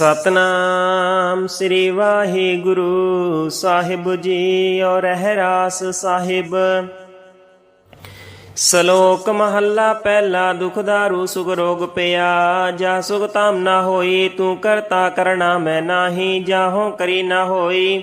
ਸਤਨਾਮ ਸ੍ਰੀ ਵਾਹਿਗੁਰੂ ਸਾਹਿਬ ਜੀ ਔਰ ਰਹਿਰਾਸ ਸਾਹਿਬ। ਸ਼ਲੋਕ ਮਹੱਲਾ ਪਹਿਲਾ ਦੁਖਦਾਰੂ ਸੁਖ ਰੋਗ ਪਿਆ, ਜਾ ਸੁਖ ਤਾਮ ਨਾ ਹੋਈ, ਤੂੰ ਕਰਤਾ ਕਰਣਾ ਮੈਂ ਨਾਹੀ ਜਾਹੋਂ ਕਰੀ ਨਾ ਹੋਈ।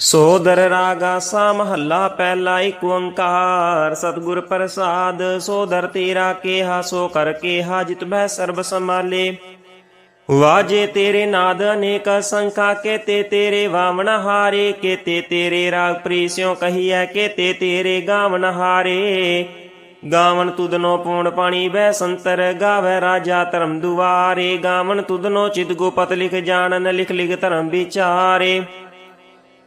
ਸੋਦਰ ਰਾਗਾ ਸਾ ਮਹੱਲਾ ਪਹਿਲਾ ਏਕ ਓੰਕਾਰ। ਸਤਿਗੁਰ ਪ੍ਰਸਾਦ, ਸੋਦਰ ਤੇਰਾ ਕੇਹਾ, ਸੋ ਕਰ ਕੇਹਾ, ਜਿਤ ਬਹਿ ਸਰਬ ਸਮਾਲੇ ਵਾਜੇ ਤੇਰੇ ਨਾਦ ਅਨੇਕ ਸੰਖਾ ਕੇਤੇ ਤੇਰੇ ਵਾਵਣ ਹਾਰੇ ਕੇਤੇ ਤੇਰੇ ਰਾਗ ਪ੍ਰੀਸਿਓ ਕਹੀਐ ਕੇਤੇ ਤੇਰੇ ਗਾਵਣ ਹਾਰੇ। ਗਾਵਣ ਤੁਧਨੋ ਪੂਣ ਪਾਣੀ ਬੈ ਸੰਤਰ, ਗਾਵੇ ਰਾਜਾ ਧਰਮ ਦੁਆਰੇ। ਗਾਵਣ ਤੁਧਨੋ ਚਿਤ ਗੋਪਤ ਲਿਖ ਜਾਣਨ, ਲਿਖ ਲਿਖ ਧਰਮ ਵਿਚਾਰੇ।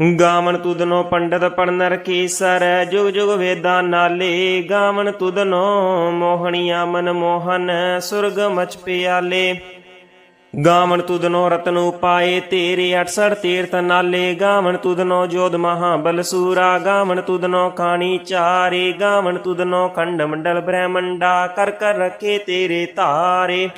ਗਾਵਣ ਤੁਧਨੋ ਪੰਡਤ ਪੜਨ ਰਖੀ ਜੁਗ ਜੁਗ ਵੇਦਾਂ ਨਾਲੇ ਗਾਵਣ ਤੁਧਨੋ ਮੋਹਣੀਆਂ ਮਨ ਮੋਹਨ, ਸੁਰਗ ਮਚ ਪਿਆਲੇ। ਗਾਵਣ ਤੁਧਨੋ ਰਤਨ ਉਪਾਏ ਤੇਰੇ 68 ਤੀਰਥ ਨਾਲੇ। ਗਾਵਣ ਤੁਧਨੋ ਜੋਧ ਮਹਾਬਲ ਸੂਰਾ ਗਾਵਣ ਤੁਧਨੋ ਕਾਣੀ ਚਾਰੇ। ਗਾਵਣ ਤੁਧਨੋ ਖੰਡ ਮੰਡਲ ਬ੍ਰਹਮੰਡਾ, ਕਰ ਕਰ ਰਖੇ ਤੇਰੇ ਧਾਰੇ।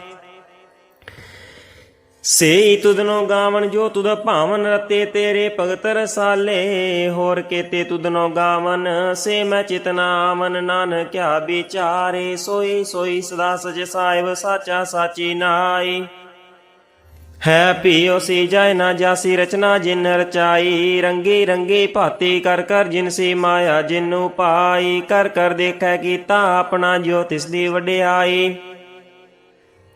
ਸੇਈ ਤੁਧਨੋ ਗਾਵਣ ਜੋ ਤੁਧ ਭਾਵਨ ਰਤੇ ਤੇਰੇ ਭਗਤ ਰਸਾਲੇ, ਹੋਰ ਕੇਤੇ ਤੁਧਨੋ ਗਾਵਨ ਸੇ ਮੈਂ ਚਿਤਨਾ ਮਨ ਨਾਨਕਿਆ ਵਿਚਾਰੇ, ਸੋਈ ਸੋਈ ਸਦਾ ਸਚ ਸਾਹਿਬ ਸਾਚਾ ਸਾਚੀ ਨਾਈ। ਹੈ ਪੀਓ ਸੀ ਜਾਇ ਨਾ ਜਾਸੀ ਰਚਨਾ ਜਿਨ ਰਚਾਈ, ਰੰਗੀ ਰੰਗੀ ਭਾਤੀ ਕਰ ਕਰ ਜਿਨ ਸੀ ਮਾਇਆ ਜਿਨੂ ਪਾਈ ਕਰ ਕਰ ਦੇਖੈ ਕੀਤਾ ਆਪਣਾ ਜੋ ਤਿਸ ਦੀ ਵਡਿਆਈ।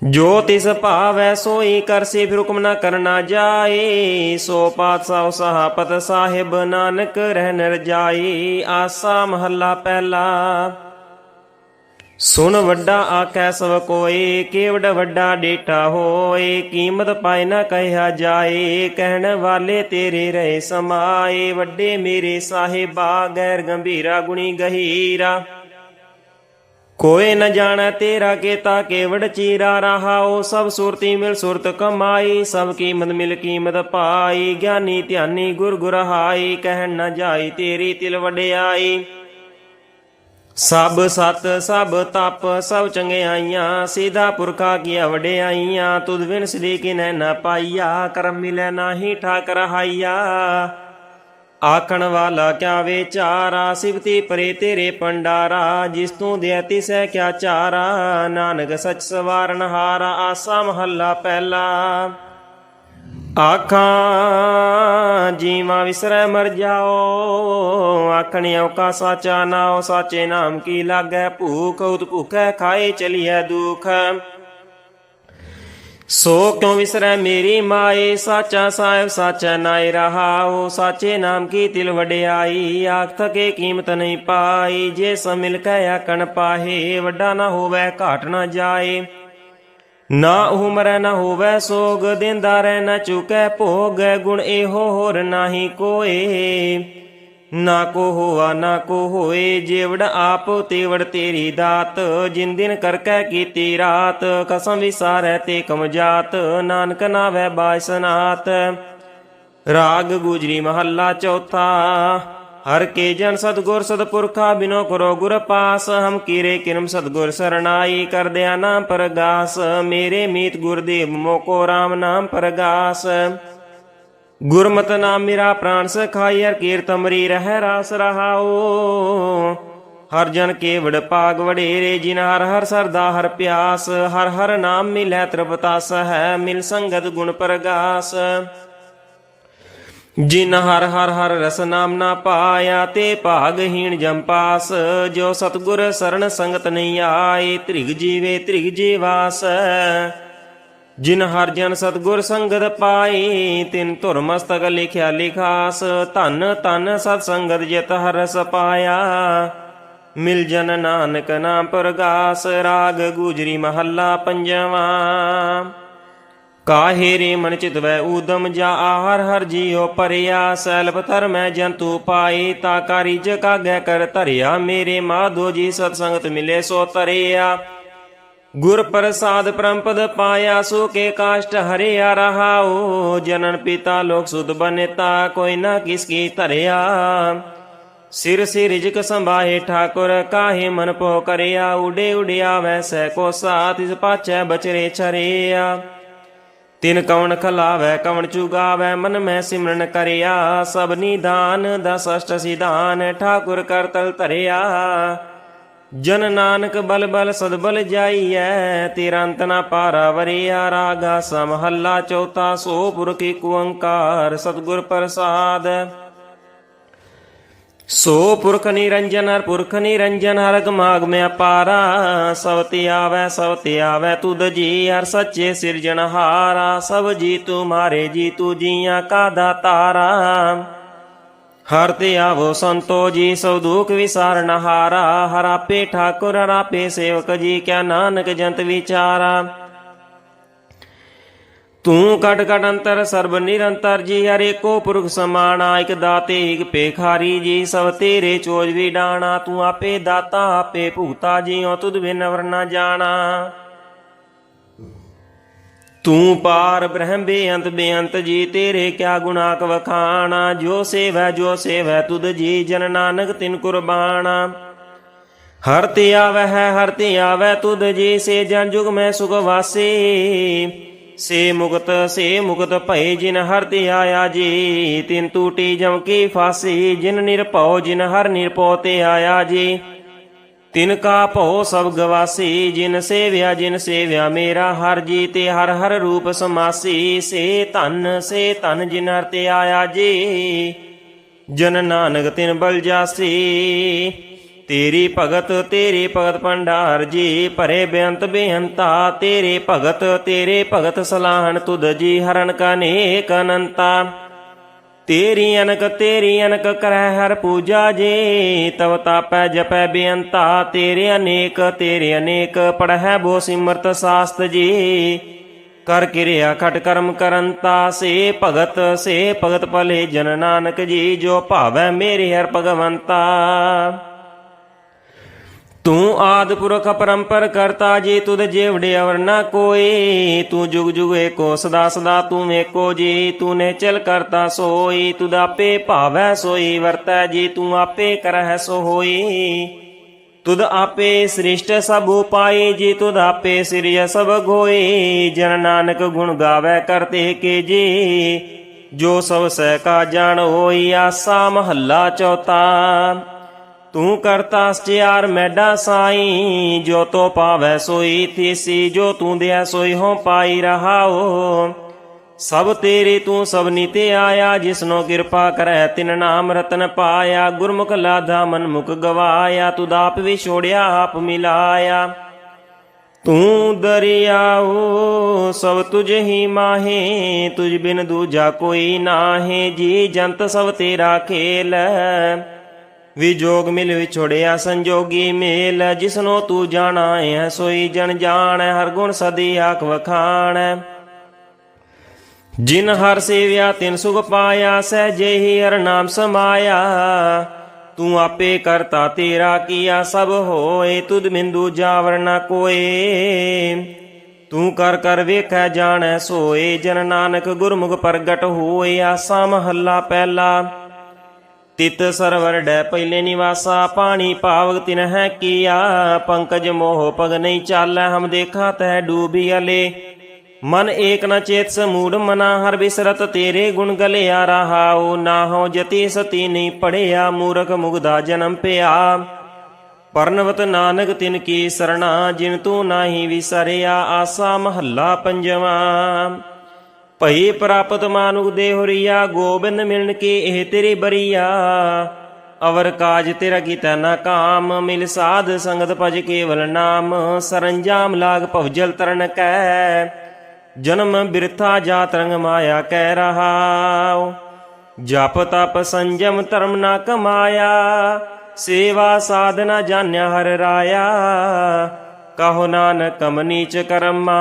ਜੋ ਤਿਸ ਭਾਵੈ ਸੋਈ ਕਰਸੀ ਸੇ, ਫਿਰ ਹੁਕਮ ਨਾ ਕਰਨਾ ਜਾਏ। ਸੋ ਪਾਤਸ਼ਾਹ ਸਹਾਪਤ ਸਾਹਿਬ ਨਾਨਕ ਰਹਿ ਨਰ ਜਾਈ ਆਸਾ ਮਹੱਲਾ ਪਹਿਲਾ। ਸੁਣ ਵੱਡਾ ਆਖੈ ਸਭ ਕੋਏ, ਕੇਵੜ ਵੱਡਾ ਡੇਟਾ ਹੋਏ। ਕੀਮਤ ਪਾਇ ਨਾ ਕਹਿਆ ਜਾਏ, ਕਹਿਣ ਵਾਲੇ ਤੇਰੇ ਰਹੇ ਸਮਾਏ। ਵੱਡੇ ਮੇਰੇ ਸਾਹਿਬਾ, ਗੈਰ ਗੰਭੀਰਾ ਗੁਣੀ ਗਹੀਰਾ। ਕੋਏ ਨ ਜਾਣੈ ਤੇਰਾ ਕੇਤਾ ਕੇਵੜ ਚੀਰਾ ਰਹਾਓ ਸਭ ਸੁਰਤੀ ਮਿਲ ਸੁਰਤ ਕਮਾਈ, ਸਭ ਕੀਮਤ ਮਿਲ ਕੀਮਤ ਪਾਈ, ਗਿਆਨੀ ਧਿਆਨੀ ਗੁਰ ਗੁਰਹਾਈ, ਕਹਿਣ ਨ ਜਾਈ ਤੇਰੀ ਤਿਲ ਵਡਿਆਈ। ਸਭ ਸਤ, ਸਭ ਤਪ, ਸਭ ਚੰਗਿਆਈਆਂ ਸਿਧਾ ਪੁਰਖਾ ਕੀਆ ਵਡਿਆਈਆਂ, ਤੁਧ ਵਿਨ ਸ੍ਰੀ ਕਿਨੈ ਨਾ ਪਾਈਆ, ਕਰਮ ਮਿਲੈ ਨਾਹੀ ਠਾਕ ਰਹਾਈਆ ਆਖਣ ਵਾਲਾ ਕਿਆ ਵਿਚਾਰਾ? ਸਿਵਤੀ ਪਰੇ ਤੇਰੇ ਪੰਡਾਰਾ, ਜਿਸ ਤੂੰ ਦੇ ਤਿਸੈ ਕਿਆ ਚਾਰਾ? ਨਾਨਕ ਸਚ ਸਵਾਰਨ ਹਾਰਾ, ਆਸਾ ਮਹੱਲਾ ਪਹਿਲਾ। ਆਖਾਂ, ਜੀਵਾ ਵਿਸਰੈ ਮਰ ਜਾਓ। ਆਖਣ ਕਾ ਸਾਚਾ ਨਾਉ, ਸਾਚੇ ਨਾਮ ਕੀ ਲਾਗੈ? ਭੂਖ ਉਤ ਭੁਖੈ ਖਾਏ ਚਲੀਐ ਦੁਖ। ਸੋ ਕਿਉ ਵਿਸਰੈ ਮੇਰੀ ਮਾਏ? ਸਾਚਾ ਸਾਹਿਬ ਸਾਚਾ ਨਾਇ ਰਹਾਉ। ਸਾਚੇ ਨਾਮ ਕੀ ਤਿਲ ਵਡਿਆਈ? ਆਖ ਥਕੇ ਕੀਮਤ ਨਹੀਂ ਪਾਈ। ਜੇ ਸമിਲ ਕੈ ਆਕਣ ਪਾਹੇ, ਵੱਡਾ ਨਾ ਹੋਵੇ ਘਾਟ ਨਾ ਜਾਏ। ਨਾ ਉਹ ਮਰੈ ਨਾ ਹੋਵੇ ਸੋਗ, ਦਿੰਦਾ ਰਹਿ ਨਾ ਚੁਕੈ ਭੋਗ। ਗੁਣ ਇਹੋ ਹੋਰ ਨਾਹੀ ਕੋਏ। ਨਾ ਕੋ ਹੋਆ, ਨਾ ਕੋ ਹੋਏ, ਜੇਵੜ ਆਪ ਤੇਵੜ ਤੇਰੀ ਦਾਤ, ਜਿਨ ਦਿਨ ਕਰਕੈ ਕੀਤੀ ਰਾਤ, ਕਸਮ ਵਿਸਾਰੈ ਤੇ ਕਮ ਨਾਨਕ ਨਾਵੇ ਬਾਸਨਾਤ ਰਾਗ ਗੁਜਰੀ ਮਹੱਲਾ ਚੌਥਾ, ਹਰ ਕੇ ਜਨ ਸਤਗੁਰ ਸਤਪੁਰਖਾ ਬਿਨੋ ਕਰੋ ਗੁਰ ਪਾਸ, ਹਮ ਕੀਰੇ ਕਿਰਮ ਸਤਗੁਰ ਸਰਣਾਈ, ਕਰਦਿਆ ਨਾਮ ਪਰਗਾਸ, ਮੇਰੇ ਮੀਤ ਗੁਰਦੇਵ ਮੋਕੋ RAM ਨਾਮ ਪਰਗਾਸ। ਗੁਰਮਤਿ ਨਾਮ ਮੇਰਾ ਪ੍ਰਾਨ ਸਖਾਈ, ਹਰ ਕੀਰਤ ਅਮਰੀ ਰਹਿ, ਰਾਸ ਰਹਾਓ ਹਰ ਜਨ ਕੇਵੜ ਪਾਗ ਵਡੇਰੇ, ਜਿਨ ਹਰ ਹਰ ਸਰਦਾ, ਹਰ ਪਿਆਸ, ਹਰ ਹਰ ਨਾਮ ਮਿਲੈ, ਤ੍ਰਿਪਤਾਸ ਹੈ, ਮਿਲ ਸੰਗਤ ਗੁਣ ਪ੍ਰਗਾਸ। ਜਿਨ ਹਰ ਹਰ ਹਰ ਰਸ ਨਾਮ ਨਾ ਪਾਇਆ, ਤੇ ਭਾਗਹੀਣ ਜੰਪਾਸ ਜੋ ਸਤਗੁਰ ਸਰਣ ਸੰਗਤ ਨਹੀਂ ਆਏ, ਤ੍ਰਿਗ ਜੀਵੇ ਤ੍ਰਿਗ ਜੀਵਾਸ। ਜਿਨ ਹਰ ਜਨ ਸਤਗੁਰ ਸੰਗਤ ਪਾਈ, ਤਿਨ ਧੁਰ ਮਸਤਕ ਲਿਖਿਆ ਲਿਖਾਸ, ਧਨ ਧਨ ਸਤ ਸੰਗਤ ਜਿਤ ਹਰਸ ਪਾਇਆ ਮਿਲ ਜਨ ਨਾਨਕ ਨਾਮ ਪ੍ਰਗਾਸ, ਰਾਗ ਗੁਜਰੀ ਮਹੱਲਾ ਪੰਜਵਾਂ। ਕਾਹੇ ਰੇ ਮਨ ਚਿਤ ਵੈ ਊਦਮ ਜਾ ਆਹਰ, ਹਰ ਜੀਉ ਪਰਿਆ, ਸੈਲਪ ਧਰਮੈ ਜੰਤੂ ਪਾਈ, ਤਾ ਕਾਰੀ ਜਕਾਗੈ ਕਰ ਧਰਿਆ ਮੇਰੇ ਮਾਧੋ ਜੀ, ਸਤ ਸੰਗਤ ਮਿਲੇ ਸੋ ਤਰਿਆ। ਗੁਰ ਪ੍ਰਸਾਦ ਪ੍ਰੰਪਦ ਪਾਇਆ ਸੋ ਕੇ ਕਾਸ਼ਟ ਹਰਿਆ ਰਹਾਓ ਜਨਨ ਪਿਤਾ ਲੋਕ ਸੁਧ ਬਨੇਤਾ, ਕੋਈ ਨਾ ਕਿਸ ਕੀ ਧਰਿਆ। ਸਿਰ ਸਿਰ ਰਿਜਕ ਸੰਭਾਹੇ ਠਾਕੁਰ, ਕਾਹੇ ਮਨ ਪੋ ਕਰਿਆ, ਉਡੇ ਉਡਿਆ ਵੈਸੈ ਕੋ ਸਾਥ, ਇਸ ਪਾਛੈ ਬਚਰੇ ਛਰਿਆ। ਤਿਨ ਕਵਣ ਖਲਾਵੈ, ਕਵਣ ਚੁਗਾਵੈ, ਮਨ ਮੈਂ ਸਿਮਰਨ ਕਰਿਆ। ਸਭ ਨਿਦਾਨ ਦਸ ਅਸ਼ਟ ਸਿਧਾਨ, ਠਾਕੁਰ ਕਰਤਲ ਧਰਿਆ। ਜਨ ਨਾਨਕ ਬਲ ਬਲ ਸਦਬਲ ਜਾਈਐ, ਤੇਰਾ ਅੰਤ ਨਾ ਪਾਰਾ ਵਰਿਆ ਰਾਗਾ, ਸਮਹੱਲਾ ਚੌਥਾ ਸੋ ਪੁਰਖ ਏਕ ਓੰਕਾਰ ਸਤਿਗੁਰ ਪ੍ਰਸਾਦ। ਸੋ ਪੁਰਖ ਨਿਰੰਜਨ ਹਰ ਪੁਰਖ ਨਿਰੰਜਨ ਹਰ ਗਮਾਗ ਮੈਂ ਅਪਾਰਾ ਸਭ ਤੇ ਆਵੈ, ਸਭ ਤੇ ਆਵੈ, ਤੁਧ ਜੀ ਹਰ ਸੱਚੇ ਸਿਰਜਣਹਾਰਾ, ਸਭ ਜੀ ਤੂੰ ਮਾਰੇ ਜੀ ਤੂੰ ਜੀਆਂ ਕਾ ਦਾਤਾਰਾ। ਹਰ ਤੇ ਆਵੋ ਸੰਤੋ ਜੀ, ਸਭ ਦੁਖ ਵਿਸਾਰਨ ਹਾਰਾ। ਹਰ ਠਾਕੁਰ, ਹਰ ਸੇਵਕ ਜੀ, ਕਿਆ ਨਾਨਕ ਜੰਤ ਵਿਚਾਰਾ। ਤੂੰ ਕਟ ਕਟ ਅੰਤਰ, ਸਰਬ ਨਿਰੰਤਰ ਜੀ, ਹਰੇ ਕੋ ਪੁਰਖ ਸਮਾਣਾ। ਇਕ ਦਾਤੇ, ਇਕ ਪੇਖਾਰੀ ਜੀ, ਸਭ ਤੇਰੇ ਚੋਜ ਵੀ ਤੂੰ ਆਪੇ ਦਾਤਾ, ਆਪੇ ਭੂਤਾ, ਜੀਉ ਤੁਧ ਬਿਨ ਵਰਨਾ ਜਾਣਾ। ਤੂੰ ਪਾਰ ਬ੍ਰਹਮ ਬੇਅੰਤ ਬੇਅੰਤ ਜੀ, ਤੇਰੇ ਕਿਆ ਗੁਣਾ ਕ ਵਖਾਣਾ? ਜੋ ਸੇਵੈ ਜੋ ਸੇਵੈ, ਤੁਧ ਜੀ, ਜਨ ਨਾਨਕ ਤਿਨ ਕੁਰਬਾਨਾ ਹਰ ਤੇ ਆਵੈ ਹੈ, ਹਰ ਤੇ ਆਵੈ, ਤੁਧ ਜੀ, ਸੇ ਜਨ ਜੁਗ ਮੈਂ ਸੁਖ ਵਾਸੀ। ਸੇ ਮੁਕਤ ਸੇ ਮੁਕਤ ਭਏ, ਜਿਨ ਹਰ ਤੇ ਆਇਆ ਜੀ, ਤਿਨ ਟੂਟੀ ਜਮ ਕੀ ਫਾਸੀ। ਜਿਨ ਨਿਰਭਉ, ਜਿਨ ਹਰ ਨਿਰਭਉ ਤੇ ਆਇਆ ਜੀ। ਤਿਨ ਕਾ ਭਉ ਸਭ ਗਵਾਸੀ, ਜਿਨ ਸੇਵਿਆ ਜਿਨ ਸੇਵਿਆ ਮੇਰਾ ਹਰ ਜੀ ਤੇ ਹਰ ਹਰ ਰੂਪ ਸਮਾਸੀ, ਸੇ ਧਨ ਸੇ ਧਨ ਜਿਨ ਹਰ ਤੇ ਆਇਆ ਜੀ। ਜਨ ਨਾਨਕ ਤਿਨ ਬਲ ਜਾਸੀ, ਤੇਰੀ ਭਗਤ ਤੇਰੀ ਭਗਤ ਭੰਡਾਰ ਜੀ, ਭਰੇ ਬੇਅੰਤ ਬੇਅੰਤਾ, ਤੇਰੇ ਭਗਤ ਤੇਰੇ ਭਗਤ ਸਲਾਹਣ ਤੁਧ ਜੀ, ਹਰਨ ਕਨੇਕ ਅਨੰਤਾ। ਤੇਰੀ ਅਨਕ ਤੇਰੀ ਅਨਕ ਕਰੈ ਹਰ ਪੂਜਾ ਜੀ। ਤਵ ਤਾਪੈ, ਜਪੈ, ਬੇਅੰਤਾ, ਤੇਰੇ ਅਨੇਕ ਤੇਰੇ ਅਨੇਕ ਪੜਹਿ ਬੋ ਸਿਮਰਤ ਸਾਸਤ ਜੀ। ਕਰ ਕਿਰਿਆ ਖਟ ਕਰਮ ਕਰੰਤਾ ਸੇ ਭਗਤ ਸੇ ਭਗਤ ਭਲੇ ਜਨ ਨਾਨਕ ਜੀ। ਜੋ ਭਾਵੈ ਮੇਰੇ ਹਰ ਭਗਵੰਤਾ। ਤੂੰ ਆਦ ਪੁਰਖ ਪਰੰਪਰ ਕਰਤਾ ਜੀ, ਤੁਧ ਜੀਵੜੇ ਅਵਰ ਨਾ ਕੋਈ। ਤੂੰ ਜੁਗ ਜੁਗ ਏਕੋ ਸਦਾ ਸਦਾ ਤੂੰ ਏਕੋ ਜੀ ਤੂੰ ਨੇ ਚਲ ਕਰਤਾ ਸੋਈ। ਤੁਧ ਆਪੇ ਭਾਵੈ ਸੋਈ, ਵਰਤੈ ਜੀ, ਤੂੰ ਆਪੇ ਕਰਹਿ ਸੋ ਹੋਈ ਤੁਧ ਆਪੇ ਸ੍ਰਿਸ਼ਟ ਸਭ ਉਪਾਈ ਜੀ, ਤੁਧ ਆਪੇ ਸਿਰਿਆ ਸਭ ਗੋਈ। ਜਨ ਨਾਨਕ ਗੁਣ ਗਾਵੇ ਕਰਤੇ ਕੇ ਜੀ, ਜੋ ਸਭ ਸਹਿ ਕਾ ਜਾਣ ਹੋਈ ਆਸਾ ਮਹੱਲਾ ਚੌਥਾ। ਤੂੰ ਕਰਤਾ ਸਚਿਆਰ ਮੈਡਾ ਸਾਈ, ਜੋ ਤੋ ਪਾਵੈ ਸੋਈ ਥੀਸੀ ਜੋ ਤੂੰ ਦਿਆ ਸੋਈ ਹੋ ਪਾਈ ਰਹਾਓ ਸਭ ਤੇਰੇ ਤੂੰ ਸਭ ਨੀਤੇ ਆਇਆ, ਜਿਸਨੋ ਕਿਰਪਾ ਕਰੈ ਤਿਨ ਨਾਮ ਰਤਨ ਪਾਇਆ। ਗੁਰਮੁਖ ਲਾਧਾ ਮਨਮੁਖ ਗਵਾਇਆ, ਤੁਧ ਆਪ ਵੀ ਛੋੜਿਆ, ਆਪ ਮਿਲਾਇਆ। ਤੂੰ ਦਰਿਆਓ ਸਭ ਤੁਝ ਹੀ ਮਾਹੇ, ਤੁਝ ਬਿਨ ਦੂਜਾ ਕੋਈ ਨਾਹੇ। ਜੀ ਜੰਤ ਸਭ ਤੇਰਾ ਖੇਲ। ਵਿਜੋਗ ਮਿਲ ਵਿਛੋੜਿਆ, ਸੰਜੋਗੀ ਮੇਲ, ਜਿਸਨੋ ਤੂੰ ਜਾਣਾ ਹੈ ਸੋਈ ਜਨ ਜਾਣ, ਹਰ ਗੁਣ ਸਦੀ ਆਖ ਵਖਾਣ। ਜਿਨ ਹਰ ਸੇਵਿਆ, ਤਿਨ ਸੁਖ ਪਾਇਆ ਸਹਿਜੇ ਹੀ ਹਰ ਨਾਮ ਸਮਾਇਆ। ਤੂੰ ਆਪੇ ਕਰਤਾ ਤੇਰਾ ਕੀਆ, ਸਭ ਹੋਏ, ਤੁਧ ਮਿੰਦੂ ਜਾਵਰ ਨਾ ਕੋਏ। ਤੂੰ ਕਰ ਕਰ ਵੇਖੈ, ਜਾਣੈ, ਸੋਏ, ਜਨ ਨਾਨਕ ਗੁਰਮੁਖ ਪ੍ਰਗਟ ਹੋਏ, ਆਸਾ ਮਹੱਲਾ ਪਹਿਲਾ। ਤਿਤ ਸਰਵਰ ਡੈ ਪਹਿਲੇ ਨਿਵਾਸਾ, ਪਾਣੀ ਪਾਵਕ ਤਿਨ ਹੈ ਕੀਆ। ਪੰਕਜ ਮੋਹ ਪਗ ਨਹੀਂ ਚਾਲੈ, ਹਮ ਦੇਖਾ ਤੈ ਡੂਬੀ ਅਲੇ। ਮਨ ਏਕ ਨ ਚੇਤ ਸਮੂੜ ਮਨਾ, ਹਰ ਬਿਸਰਤ ਤੇਰੇ ਗੁਣ ਗਲਿਆ ਰਹਾਉ। ਨਾ ਜਤੀ ਸਤੀ ਨਹੀਂ ਪੜਿਆ, ਮੂਰਖ ਮੁਗਦਾ ਜਨਮ ਪਿਆ। ਪਰਨਵਤ ਨਾਨਕ ਤਿਨ ਕੀ ਸਰਣਾ, ਜਿਨ ਤੂੰ ਨਾਹੀ ਵਿਸਰਿਆ, ਆਸਾ ਮਹੱਲਾ ਪੰਜਵਾਂ। ਭਈ ਪ੍ਰਾਪਤ ਮਾਨੁਖ ਦੇ ਹੋਰੀਆ, ਗੋਬਿੰਦ ਮਿਲਣ ਕੇ ਇਹ ਤੇਰੀ ਬਰੀਆ। ਅਵਰ ਕਾਜ ਤੇਰਾ ਕੀਤਾ ਨਾ ਕਾਮ, ਮਿਲ ਸਾਧ ਸੰਗਤ ਭਜ ਕੇਵਲ ਨਾਮ। ਸਰੰਜਾਮ ਲਾਗ ਭਵਜਲ ਤਰਨ ਕੈ, ਜਨਮ ਬਿਰਥਾ ਜਾਤ ਰੰਗ ਮਾਇਆ ਕਹਿ ਰਹਾਉ। ਜਪ ਤਪ ਸੰਜਮ ਧਰਮ ਨਾ ਕਮਾਇਆ, ਸੇਵਾ ਸਾਧਨਾ ਜਾਣਿਆ ਹਰ ਰਾਇਆ। ਕਹੋ ਨਾਨਕ ਕਮ ਨੀਚ ਕਰਮਾ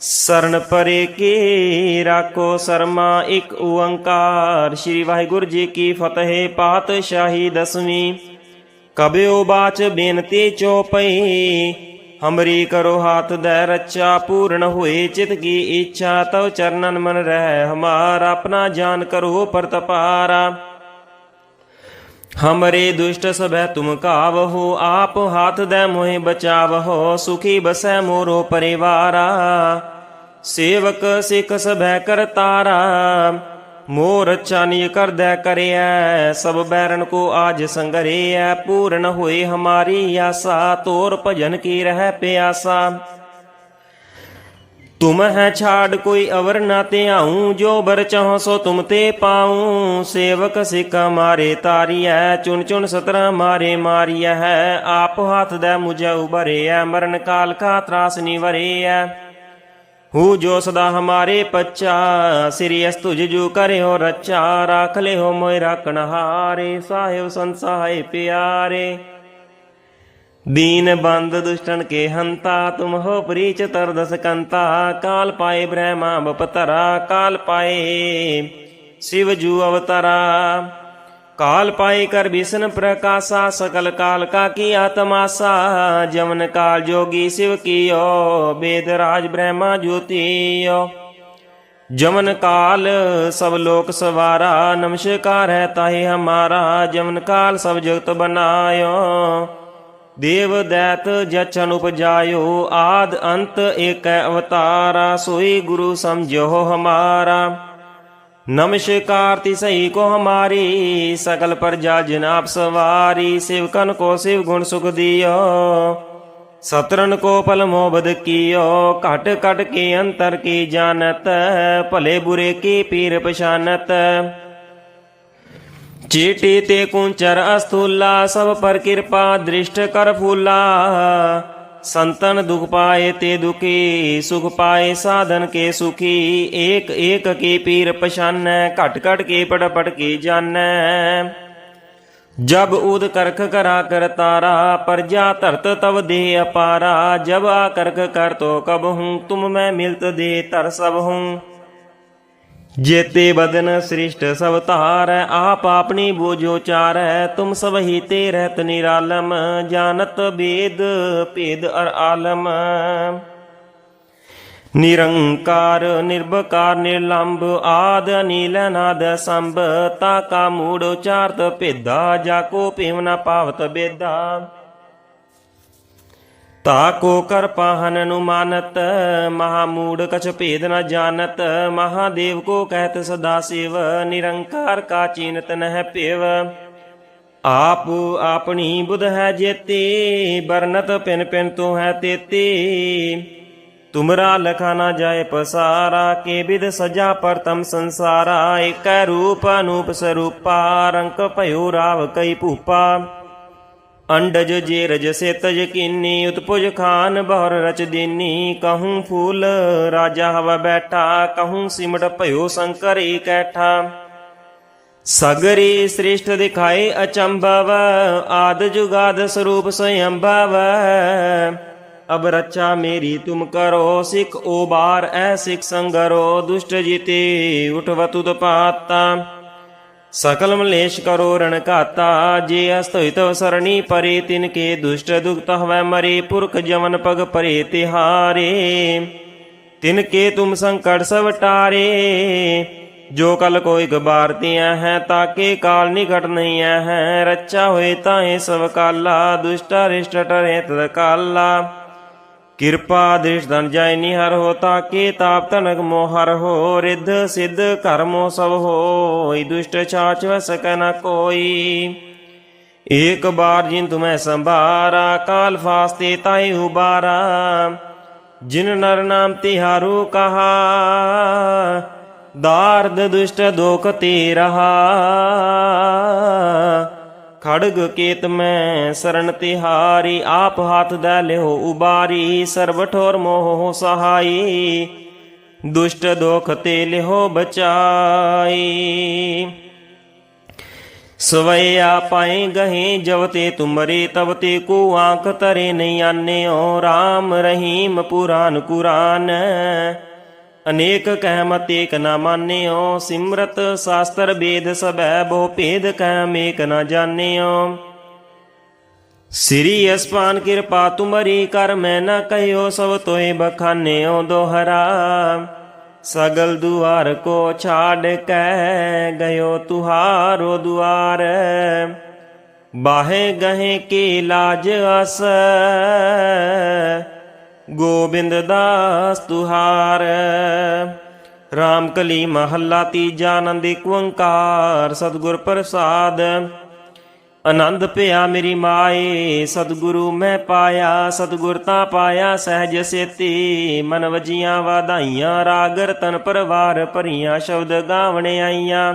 ਸਰਨ ਪਰੇ ਕੀ ਰਾਖੋ ਸਰਮਾ ਇੱਕ ਓੰਕਾਰ। ਸ੍ਰੀ ਵਾਹਿਗੁਰੂ ਜੀ ਕੀ ਫਤਿਹ, ਪਾਤਸ਼ਾਹੀ ਦਸਵੀਂ। ਕਬਿਓ ਬਾਚ ਬੇਨਤੀ ਚੋਪਈ ਹਮਰੀ ਕਰੋ ਹਾਥ ਦੇ ਰੱਚਾ ਪੂਰਨ ਹੋਏ ਚਿਤ ਕੀ ਇੱਛਾ, ਤਉ ਚਰਨਨ ਮਨ ਰਹਿ, ਹਮਾਰਾ ਆਪਣਾ ਜਾਨ ਕਰੋ ਪਰਤਪਾਰਾ। ਹਮਰੇ ਦੁਸ਼ਟ ਸਭੈ ਤੁਮ ਕਾਵਹੋ ਆਪ ਹਾਥ ਦੇ ਮੋਹਿ ਬਚਾਵਹੋ ਸੁਖੀ ਬਸੈ ਮੋਰੋ ਪਰਿਵਾਰਾ ਸੇਵਕ ਸਿਖ ਸਭੈ ਕਰਤਾਰਾ ਮੋਰ ਚਾਨੀ ਕਰਦੈ ਕਰਿਐ ਸਭ ਬੈਰਨ ਕੋ ਆਜ ਸੰਗਰਿਐ ਪੂਰਨ ਹੋਏ ਹਮਾਰੀ ਆਸਾ ਤੋਰ ਭਜਨ ਕੀ ਰਹਿ ਪਿਆਸਾ ਤੁਮ ਹੈ ਛਾੜ ਕੋਈ ਅਵਰ ਨਾ ਧਿਆਉ ਜੋ ਬਰ ਚਾਹੋ ਸੋ ਤੁਮ ਤੇ ਪਾਉ। ਸੇਵਕ ਸਿੱਖ ਮਾਰੇ ਤਾਰੀਐ, ਚੁਣ ਚੁਣ ਸਤਰਾ ਮਾਰੇ ਮਾਰੀਐ। ਹੈ ਆਪ ਹੱਥ ਦੇ ਮੁਝੇ ਉਬਰਿਐ ਮਰਨ ਕਾਲ ਕਾ ਤਰਾਸ ਨਿਵਰਿਐ ਹੂ ਜੋ ਸਦਾ ਹਮਾਰੇ ਪੱਚਾ ਸ੍ਰੀ ਅਸ ਤੁਝ ਜੂ ਕਰਿਓ ਰੱਚਾ ਰਾਖ ਲਿਓ ਮੋਇ ਰਾਖਣ ਹਾਰੇ, ਸਾਹਿਬ ਸੰਸਾਏ ਪਿਆਰੇ। दीन बंद दुष्टन के हंता तुम हो प्रीच तरदस कंता काल पाए ब्रह्मा बपतरा काल पाए शिव जू अवतरा काल पाए कर भीषण प्रकाशा सकल काल का किया तमाशा जमन काल जोगी शिव कियो वेद राज ब्रह्मा ज्योतियो जमन काल सब लोक सवारा नमस्कार है ताहे हमारा जमन काल सब जगत बनायो ਦੇਵ ਦੈਤ ਜਚਨ ਉਪਜਾਇਓ, ਆਦ ਅੰਤ ਏਕੈ ਅਵਤਾਰਾ, ਸੋਈ ਗੁਰੂ ਸਮਝੋ ਹਮਾਰਾ। ਨਮਸਕਾਰ ਤਿਸਈ ਕੋ ਹਮਾਰੀ ਸਕਲ ਪ੍ਰਜਾ ਜਨਾਬ ਸਵਾਰੀ, ਸਿਵਕਨ ਕੋ ਸਿਵ ਗੁਣ ਸੁਖ ਦਿਓ। ਸਤਰਨ ਕੋ ਪਲ ਮੋਬਦ ਕੀਓ, ਘਟ ਘਟ ਕੇ ਅੰਤਰ ਕੀ ਜਾਣਤ, ਭਲੇ ਬੁਰੇ ਕੀ ਪੀਰ ਪਛਾਨਤ। ਚੀਟੀ ਤੇ ਕੁੰਚਰ ਅਸਥੂਲਾ, ਸਭ ਪਰ ਕਿਰਪਾ ਦ੍ਰਿਸ਼ਟ ਕਰ ਫੂਲਾ। ਸੰਤਨ ਦੁਖ ਪਾਏ ਤੇ ਦੁਖੀ, ਸੁਖ ਪਾਏ ਸਾਧਨ ਕੇ ਸੁਖੀ। ਏਕ ਏਕ ਕੀ ਪੀਰ ਪਛਾਨੈ, ਘਟ ਘਟ ਕੇ ਪੜ ਪੜ ਕੇ ਜਾਣੈ ਜਬ ਉਦ ਕਰਖ ਕਰਾ ਕਰ ਤਾਰਾ ਪਰਜਾ ਧਰਤ ਤਵ ਦੇ ਅਪਾਰਾ। ਜਬ ਆ ਕਰਖ ਕਰ ਤੋ ਕਬ ਹੂੰ, ਤੁਮ ਮੈਂ ਮਿਲਤ ਦੇ ਤਰ ਸਭ ਹੂੰ। जेते बदन सृष्ट सब तार आप अपनी बोझो चार तुम सब ही ते रहत निरालम जानत वेद भेद अर आलम निरंकार निर्भकार निर्लंब आद नील नाद संभ ताका मूड उचारत भेदा जाको पिव न पावत बेदा ਤਾ ਕੋ ਕਰ ਪਾਹਨ ਅਨੁਮਾਨਤ ਮਹਾਮੂੜ ਕਛ ਭੇਦ ਨ ਜਾਣਤ, ਮਹਾਦੇਵ ਕੋ ਕਹਿਤ ਸਦਾ ਸਿਵ, ਨਿਰੰਕਾਰ ਕਾ ਚੀਨਤ ਨਹਿ ਭਿਵ। ਆਪ ਆਪਣੀ ਬੁਧ ਹੈ ਜੇਤੇ ਬਰਨਤ ਪਿਨ ਪਿਨ ਤੋ ਹੈ ਤੇਤੇ। ਤੁਮਰਾ ਲਖਾ ਨਾ ਜਾਏ ਪਸਾਰਾ, ਕੇ ਵਿਦ ਸਜਾ ਪਰਤਮ ਸੰਸਾਰਾ। ਏਕੈ ਰੂਪ ਅਨੂਪ ਸਰੂਪਾ, ਰੰਕ ਭਇਓ ਰਾਵ ਕਈ ਭੂਪਾ। ਅੰਡਜ ਜੇ ਰਜ ਸੇ ਤਜ ਕੀਨੀ ਉਤਪੁਜ ਖਾਨ ਬਹੁਰ ਰਚ ਦੀਨੀ। ਕਹੂੰ ਫੂਲ ਰਾਜਾ ਹਵਾ ਬੈਠਾ, ਕਹੂੰ ਸਿਮਟ ਭਇਓ ਸ਼ੰਕਰ ਇਕੈਠਾ ਸਗਰੀ ਸ੍ਰਿਸ਼ਟ ਦਿਖਾਏ ਅਚੰਭਵ, ਆਦ ਜੁਗਾਦ ਸਰੂਪ ਸਯੰਭਵ। ਅਬ ਰੱਛਾ ਮੇਰੀ ਤੁਮ ਕਰੋ, ਸਿਖ ਓ ਬਾਰ ਐ ਸਿਖ ਸੰਗਰੋ। ਦੁਸ਼ਟ ਜੀਤੇ, ਉਠਵ ਤੁਦ ਪਾਤਾ। ਸਕਲ ਮਲੇਸ਼ ਕਰੋ ਰਣ ਘਾਤਾ, ਜੇ ਅਸਤਿਤ ਸਰਣੀ ਪਰੇ, ਤਿਨ ਕੇ ਦੁਸ਼ਟ ਦੁਖਤ ਹਵੈ ਮਰੇ, ਪੁਰਖ ਜਵਨ ਪਗ ਪਰੇ ਤਿਹਾਰੇ। ਤਿਨ ਕੇ ਤੁਮ ਸੰਕਟ ਸਭ ਟਾਰੇ, ਜੋ ਕਲ ਕੋਈ ਗਬਾਰ ਤਿਆ ਹੈ ਤਾਕੇ ਕਾਲ ਨਿਕਟ ਨਹੀਂ ਹੈ ਰੱਚਾ ਹੋਏ ਤਾਏ ਸਭ ਕਾਲਾ, ਦੁਸ਼ਟ ਰਿਸ਼ਟ ਟਰੇ ਤਦ ਕਾਲਾ। ਕਿਰਪਾ ਦ੍ਰਿਸ਼ ਧਨ ਜਾਇ ਨਿਹਰ ਹੋ ਤਾਕੇ, ਤਾਪ ਤਨਕ ਮੋਹਰ ਹੋ, ਰਿੱਧ ਸਿੱਧ ਕਰਮੋ ਸਭ ਹੋਈ, ਦੁਸ਼ਟ ਛਾਚ ਸਕੈ ਨ ਕੋਈ। ਏਕ ਬਾਰ ਜਿਨ ਤੁਮੈ ਸੰਭਾਰਾ, ਕਾਲ ਫਾਸਤੇ ਤਾਈ ਉਬਾਰਾ। ਜਿਨ ਨਰ ਨਾਮ ਤਿਹਾਰੂ ਕਹਾ, ਦਾਰਦ ਦੁਸ਼ਟ ਦੋਖ ਤੇ ਰਹਾ ਖੜਗ ਕੇਤ ਮੈਂ ਸ਼ਰਨ ਤਿਹਾਰੀ, ਆਪ ਹੱਥ ਦਾ ਲਿਓ ਉਬਾਰੀ ਸਰਬ ਠੋਰ ਮੋਹ ਸਹਾਈ। ਦੁਸ਼ਟ ਦੋਖ ਤੇ ਲਿਓ ਬਚਾਈ। ਸਵਈਆ ਪਾਏ ਗਹੇ ਜਬ ਤੇ ਤੁਮਰੇ ਤਬ ਤੇ ਕੋ ਆਂਖ ਤਰੇ ਨਹੀਂ ਆਨਿਓ RAM ਰਹੀਮ ਪੁਰਾਨ ਕੁਰਾਨ ਅਨੇਕ ਕਹਿਮਤ ਏਕ ਨਾ ਮਾਨਿਓ, ਸਿਮਰਤ ਸਾਸਤਰ ਵੇਦ ਸਭੈ, ਬਹੁ ਭੇਦ ਕਹਿਮ ਏਕ ਨਾ ਜਾਣਿਓ। ਸ੍ਰੀ ਅਸਪਾਨ ਕਿਰਪਾ ਤੁਮਰੀ ਕਰ ਮੈਂ ਨਾ ਕਹਿਓ, ਸਭ ਤੋਏ ਬਖਾਨਿਓ ਦੋਹਰਾ। ਸਗਲ ਦੁਆਰ ਕੋ ਛਾੜ ਕੇ ਗਇਓ ਤੁਹਾਰੋ ਦੁਆਰ। ਬਾਹੇ ਗਹੇ ਕੀ ਲਾਜ ਅਸ ਗੋਬਿੰਦ ਦਾਸ ਤੁਹਾਰ। ਰਾਮ ਕਲੀ ਮਹੱਲਾ ਤੀਜਾ ਆਨੰਦ ਏਕ ਓੰਕਾਰ, ਸਤਿਗੁਰ ਪ੍ਰਸਾਦ। ਆਨੰਦ ਭਿਆ ਮੇਰੀ ਮਾਏ, ਸਤਿਗੁਰੂ ਮੈਂ ਪਾਇਆ, ਸਤਿਗੁਰ ਤਾਂ ਪਾਇਆ ਸਹਿਜ ਸੇਤੀ। ਮਨ ਵਜੀਆਂ ਵਾਧਾਈਆਂ, ਰਾਗ ਰਤਨ ਪਰਵਾਰ ਭਰੀਆਂ, ਸ਼ਬਦ ਗਾਵਣ ਆਈਆਂ।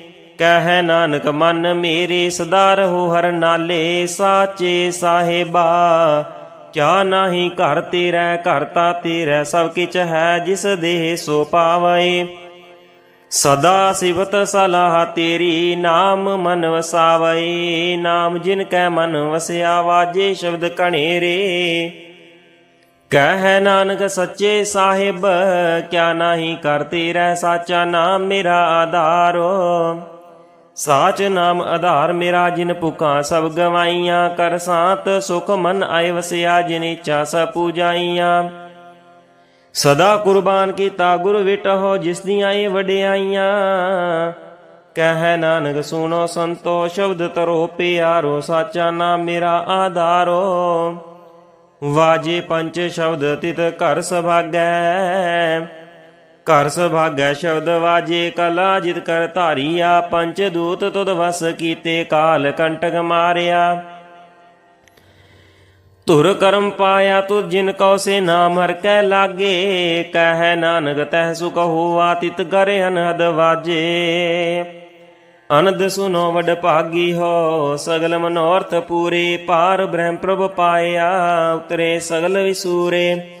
ਕਹਿ ਨਾਨਕ, ਮਨ ਮੇਰੇ ਸਦਾ ਰਹੋ ਹਰ ਨਾਲੇ, ਸਾਚੇ ਸਾਹਿਬਾ। ਕਿਆ ਨਾਹੀ ਘਰ ਤੇਰਾ, ਘਰ ਤਾ ਤੇਰਾ, ਸਭ ਕਿਛ ਹੈ ਜਿਸ ਦੇਹ ਸੋ ਪਾਵੈ। ਸਦਾ ਸਿਵਤ ਸਲਾਹ ਤੇਰੀ, ਨਾਮ ਮਨ ਵਸਾਵੇ। ਨਾਮ ਜਿਨ ਕੈ ਮਨ ਵਸਿਆ ਵਾਜੇ ਸ਼ਬਦ ਕਣੇਰੇ ਕਹਿ ਨਾਨਕ, ਸੱਚੇ ਸਾਹਿਬ, ਕਿਆ ਨਾਹੀ ਕਰ ਤੇਰਾ, ਸਾਚਾ ਨਾਮ ਮੇਰਾ ਆਧਾਰੋ। ਸਾਚ ਨਾਮ ਆਧਾਰ ਮੇਰਾ ਜਿਨ ਭੁਖਾਂ ਸਭ ਗਵਾਈਆਂ, ਕਰ ਸਾਤ ਸੁਖ ਮਨ ਆਏ ਵਸਿਆ ਜਿਨ ਇੱਛਾ ਸਭ ਪੂਜਾਈਆਂ। ਸਦਾ ਕੁਰਬਾਨ ਕੀਤਾ ਗੁਰ ਵਿਟਹੁ, ਜਿਸ ਦੀਆਂ ਇਹ ਵਡਿਆਈਆਂ। ਕਹਿ ਨਾਨਕ ਸੁਣੋ ਸੰਤੋ, ਸ਼ਬਦ ਤਰੋ ਪਿਆਰੋ, ਸਾਚਾ ਨਾਮ ਮੇਰਾ ਆਧਾਰੋ। ਵਾਜੇ ਪੰਜ ਸ਼ਬਦ ਤਿਤ ਘਰ ਸੁਭਾਗੈ। ਘਰ ਸੁਭਾਗੈ ਸ਼ਬਦ ਵਾਜੇ, ਕਲਾ ਜਿਤ ਕਰ ਧਾਰੀਆ, ਪੰਚ ਦੂਤ ਤੁਧ ਵਸ ਕੀਤੇ, ਕਾਲ ਕੰਟਕ ਮਾਰਿਆ। ਧੁਰ ਕਰਮ ਪਾਇਆ ਤੁ ਜਿਨ ਕਉ ਸੇ ਨਾਮ, ਹਰ ਕੈ ਲਾਗੇ, ਕਹਿ ਨਾਨਕ ਤਹਿ ਸੁਖ ਹੋਆ, ਤਿਤ ਕਰੇ ਅਨਹਦ ਵਾਜੇ। ਅਨੰਦ ਸੁਨੋ ਵਡ ਭਾਗੀ ਹੋ, ਸਗਲ ਮਨੋਰਥ ਪੂਰੇ, ਪਾਰ ਬ੍ਰਹਮ ਪ੍ਰਭ ਪਾਇਆ, ਉਤਰੇ ਸਗਲ ਵਿਸੂਰੇ।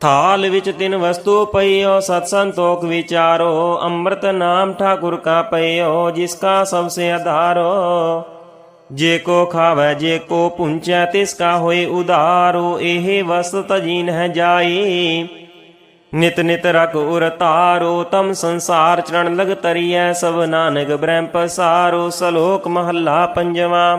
ਥਾਲ ਵਿੱਚ ਤਿੰਨ ਵਸਤੂ ਪਈਓ ਸਤ ਸੰਤੋਖ ਵਿਚਾਰੋ, ਅੰਮ੍ਰਿਤ ਨਾਮ ਠਾਕੁਰ ਕਾ ਪਈਓ, ਜਿਸ ਕਾ ਸਭ ਸੇ ਆਧਾਰੋ। ਜੇ ਕੋ ਖਾਵੇ, ਜੇ ਕੋ ਪੁੰਚੈ, ਤਿਸ ਕਾ ਹੋਏ ਉਧਾਰੋ, ਇਹ ਵਸਤ ਤਜੀਨ ਹੈ ਜਾਈ। ਨਿਤ ਨਿਤ ਰਖ ਉਰ ਤਾਰੋ ਤਮ ਸੰਸਾਰ ਚਰਨ ਲਗ ਤਰੀਐ ਸਭ ਨਾਨਕ ਬ੍ਰਹਮ ਪਸਾਰੋ, ਸਲੋਕ ਮਹੱਲਾ ਪੰਜਵਾਂ।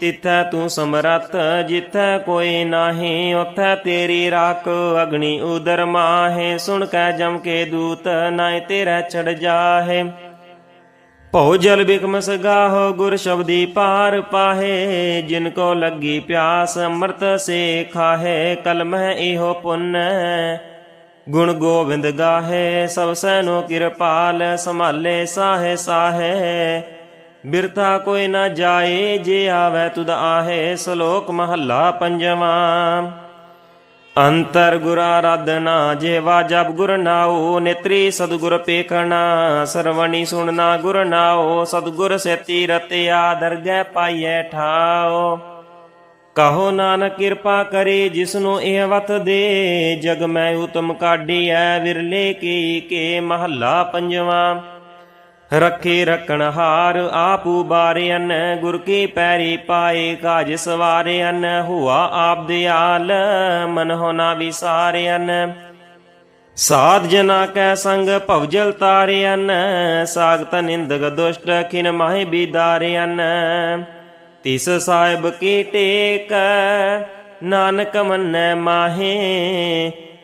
ਤਿਥੈ ਤੂੰ ਸਮਰੱਥ, ਜਿਥੈ ਕੋਈ ਨਾਹੀ, ਉਥੈ ਤੇਰੀ ਰਾਖ, ਅਗਨੀ ਉਦਰ ਮਾਹੇ। ਸੁਣ ਕੈ ਜਮ ਕੇ ਦੂਤ ਨਾਇ ਤੇਰਾ ਛੜ ਜਾਹੇ। ਭਉ ਜਲ ਬਿਕਮਸ ਗਾਹੋ, ਗੁਰ ਸ਼ਬਦੀ ਪਾਰ ਪਾਹੇ। ਜਿਨ ਕੋ ਲੱਗੀ ਪਿਆਸ, ਅੰਮ੍ਰਿਤ ਸੇ ਖਾਹੇ। ਕਲਮਹਿ ਇਹੋ ਪੁੰਨ, ਗੁਣ ਗੋਬਿੰਦ ਗਾਹੇ। ਸਭ ਸੈਨੋ ਕਿਰਪਾਲ, ਸੰਭਾਲੇ ਸਾਹੇ ਸਾਹੇ। ਬਿਰਥਾ ਕੋਈ ਨਾ ਜਾਏ, ਜੇ ਆਵੇ ਤੁਧ ਆਹੇ ਸ਼ਲੋਕ ਮਹੱਲਾ ਪੰਜਵਾਂ। ਅੰਤਰ ਗੁਰ ਆਰਾਧਨਾ, ਜੇਵਾ ਜਪ ਗੁਰ ਨਾਉ, ਨੇਤਰੀ ਸਤਿਗੁਰ ਪੇਖਣਾ, ਸਰਵਣੀ ਸੁਣਨਾ ਗੁਰ ਨਾਉ, ਸਤਿਗੁਰ ਸੇਤੀ ਰਤਿਆ ਦਰਗਹਿ ਪਾਈਐ ਠਾਓ ਕਹੋ ਨਾਨਕ ਕਿਰਪਾ ਕਰੇ, ਜਿਸਨੂੰ ਇਹ ਵਤ ਦੇ, ਜਗ ਮੈਂ ਉਤਮ ਕਾਢੀਐ, ਵਿਰਲੇ ਕੀ ਕੇ ਮਹੱਲਾ ਪੰਜਵਾਂ। ਰੱਖੇ ਰਖਣ ਹਾਰ ਆਪ ਉਬਾਰਿਆਨ ਗੁਰ ਕੀ ਪੈਰੀ ਪਾਏ ਕਾਜ ਸਵਾਰਿਆਨ ਹੁਆ ਆਪ ਦਿਆਲ ਮਨ ਹੋਣਾ ਵਿਸਾਰਿਆਨ ਸਾਧ ਜਨਾ ਕੈ ਸੰਗ ਭਵਜਲ ਤਾਰਿਆਨ ਸਾਗਤ ਨਿੰਦਕ ਦੁਸ਼ਟ ਖਿਨ ਮਾਹਿ ਬਿਦਾਰਿਆਨ ਤਿਸ ਸਾਹਿਬ ਕੀ ਟੇਕ, ਨਾਨਕ ਮੰਨੈ ਮਾਹੇ